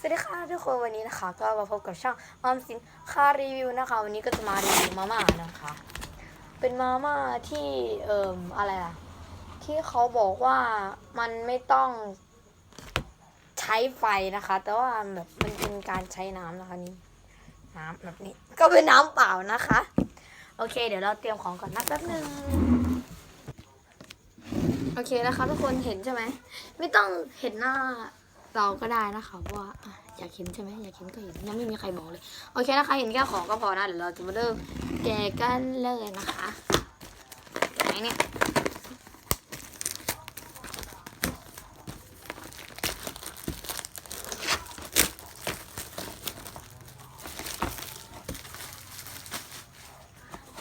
สวัสดีค่ะทุกคนวันนี้นะคะก็มาพบกับช่องออมสินค่ารีวิวนะคะ วันนี้ก็จะมารีวิวมาม่านะคะ เป็นมาม่าที่เอ่มอะไรอะที่เขาบอกว่ามันไม่ต้องใช้ไฟนะคะ แต่ว่าแบบมันเป็นการใช้น้ำนะคะนี่น้ำแบบนี้ ก็เป็นน้ำเปล่านะคะ โอเค เดี๋ยวเราเตรียมของก่อนนะแป๊บนึงโอเคนะคะทุกคนเห็นใช่ไหมไม่ต้องเห็นหน้า เราก็ได้นะคะเพราะว่าอยากเห็นใช่ไหมอยากเห็นก็เห็นยังไม่มีใครบอกเลยโอเคนะคะเห็นแค่ของก็พอนะเดี๋ยวเราจะมาเริ่มแกะกันเลยนะคะไหนเนี่ย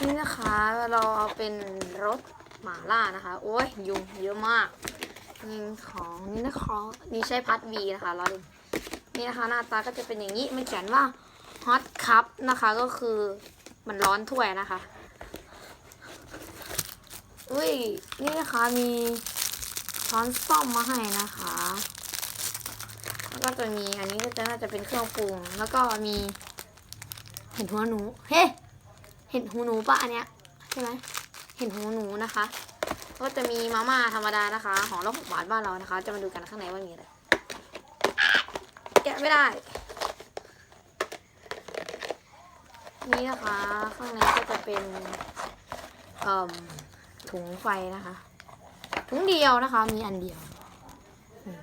นี่นะคะเราเอาเป็นรสหมาล่านะคะ โอ้ยยุงเยอะมาก นี่ของนี่นะคะนี่ใช้พัดวีนะคะรอดูนี่นะคะหน้าตาก็จะเป็นอย่างนี้มันเขียนว่า hot cup นะคะก็คือมันร้อนถ้วยนะคะอุ้ยนี่นะคะมีช้อนซ่อมมาให้นะคะแล้วก็จะมีอันนี้ก็จะน่าจะเป็นเครื่องปรุง แล้วก็มี เห็นหัวหนู เฮ้ เห็นหูหนูปะอันเนี้ยใช่ไหมเห็นหูหนูนะคะ ก็จะมีมาม่าธรรมดานะคะ ของเราหกบาทบ้านเรานะคะ จะมาดูกันข้างในว่ามีอะไร แกะไม่ได้ นี่นะคะ ข้างในก็จะเป็นถุงไฟนะคะ ถุงเดียวนะคะ มีอันเดียว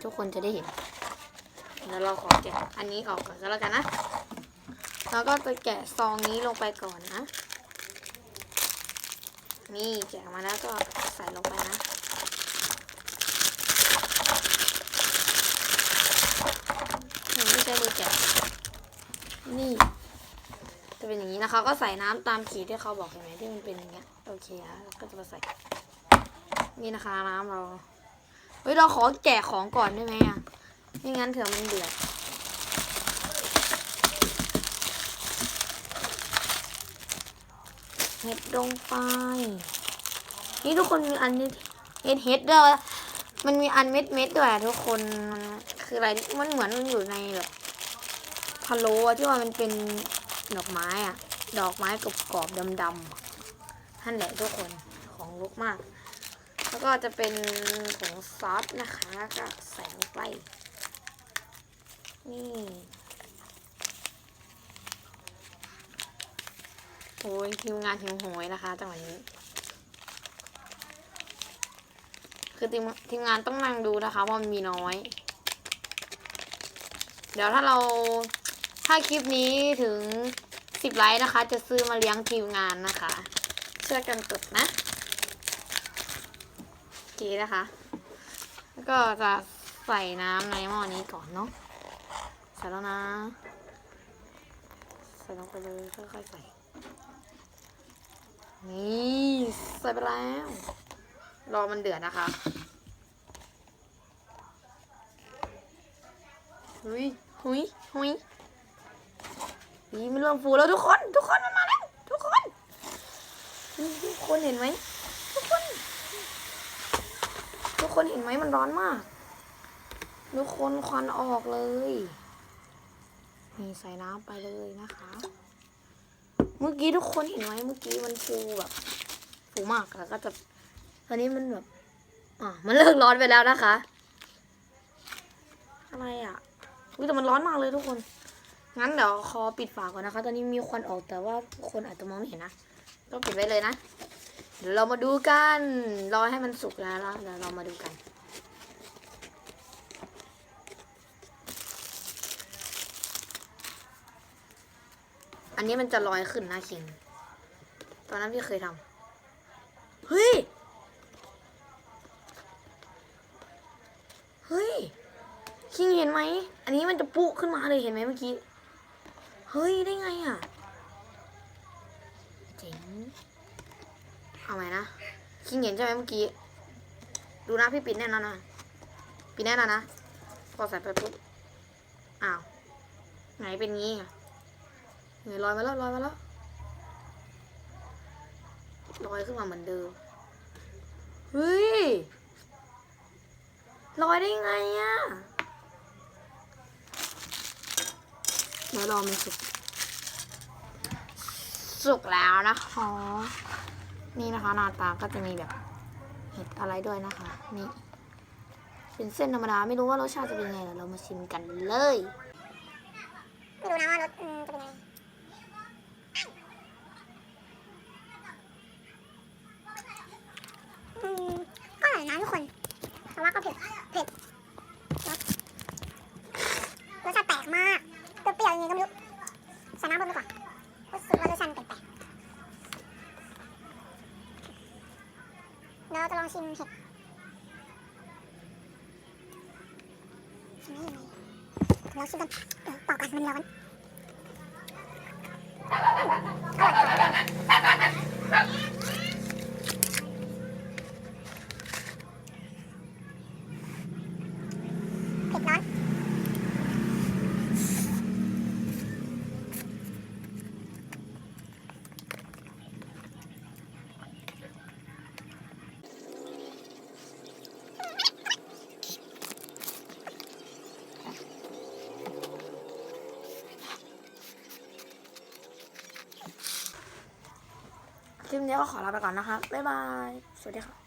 ทุกคนจะได้เห็นเดี๋ยวเราขอแกะอันนี้ออกก่อนก็แล้วกันนะ แล้วก็จะแกะซองนี้ลงไปก่อนนะ นี่แกะมาแล้วก็ใส่ลงไปนะนูไม่ใช่มือแกะ นี่ จะเป็นอย่างนี้นะคะ ก็ใส่น้ำตามขีดที่เขาบอกเห็นไหมที่มันเป็นอย่างเงี้ย โอเคนะแล้วก็จะมาใส่ นี่นะคะน้ำเรา เฮ้ย เราขอแกะของก่อนได้ไหมอะ ไม่งั้นเถื่อมันเดือด เห็ดลงไป นี่ทุกคนมีอันนี้เห็ดเห็ดด้วยมันมีอันเม็ดเม็ดด้วยทุกคนมันคืออะไรมันเหมือนมันอยู่ในแบบพะโล้ที่ว่ามันเป็นดอกไม้อะดอกไม้กรอบๆดำๆท่านแหละทุกคนของลุกมาก แล้วก็จะเป็นผงซอสนะคะก็ใส่ลงไปนี่ โอ้ยทีมงานหิวโหยนะคะจังหวะนี้ คือทีมทีมงานต้องนั่งดูนะคะว่ามันมีน้อย เดี๋ยวถ้าเราถ้าคลิปนี้ถึงสิบไลค์นะคะ จะซื้อมาเลี้ยงทีมงานนะคะช่วยกันกดนะโอเคนะคะ แล้วก็จะใส่น้ำในหม้อนี้ก่อนเนาะใส่แล้วนะ ใส่ลงไปเลยค่อยๆใส่ นี่ใส่ไปแล้ว รอมันเดือดนะคะหุยหุยหุยนี่มันเริ่มฟูแล้วทุกคน ทุกคนมันมาแล้วทุกคน ทุกคนเห็นไหมทุกคน ทุกคนเห็นไหมมันร้อนมาก ทุกคนควันออกเลย นี่ใส่น้ำไปเลยนะคะ มื่อกี้ทุกคนเห็นไหมเมื่อกี้มันฟูแบบฟูมากแล้วก็จะตอนนี้มันแบบอะมันเลิกร้อนไปแล้วนะคะ อะไรอะอุ้ยแต่มันร้อนมากเลยทุกคน งั้นเดี๋ยวขอปิดฝาก่อนนะคะ ตอนนี้มีควันออกแต่ว่าทุกคนอาจจะมองไม่เห็นนะก็ปิดไว้เลยนะ เดี๋ยวเรามาดูกัน รอให้มันสุกแล้วแล้วเดี๋ยวเรามาดูกัน นนี้มันจะลอยขึ้นนะคิง ตอนนั้นพี่เคยทำเฮ้ย เฮ้ย คิงเห็นไหม อันนี้มันจะปุ๊ขึ้นมาเลยเห็นไหมเมื่อกี้ เฮ้ย ได้ไงอะ เจ๋ง เอาไหมนะ คิงเห็นใช่ไหมเมื่อกี้ ดูนะพี่ปิดแน่นอนนะปิดแน่นอนนะ พอใส่ไปปุ๊บ อ้าว ไหนเป็นงี้อะ เฮ้ยลอยมาแล้วลอยมาแล้วลอยขึ้นมาเหมือนเดิมเฮ้ยลอยได้ไงอะเดี๋ยวรอมันสุก สุกแล้วนะคะนี่นะคะหน้าตาก็จะมีแบบเห็ดอะไรด้วยนะคะ นี่ เป็นเส้นธรรมดาไม่รู้ว่ารสชาติจะเป็นยังไงเดี๋ยวเรามาชิมกันเลย ไม่รู้นะว่ารสจะเป็นยังไงอืม ก็อร่อยนะทุกคน แต่ว่าก็เผ็ด เผ็ดรสชาติแปลกมากเปรี้ยวๆยังไงก็ไม่รู้ใส่น้ำเพิ่มดีกว่ารู้สึกว่ารสชาติแปลกๆเดี๋ยวเราจะลองชิมเห็ดชิมได้ยังไงเราชิมกันเปอกกันมันร้อนเคลิปนี้ก็ขอลาไปก่อนนะคะบ๊ายบาย สวัสดีค่ะ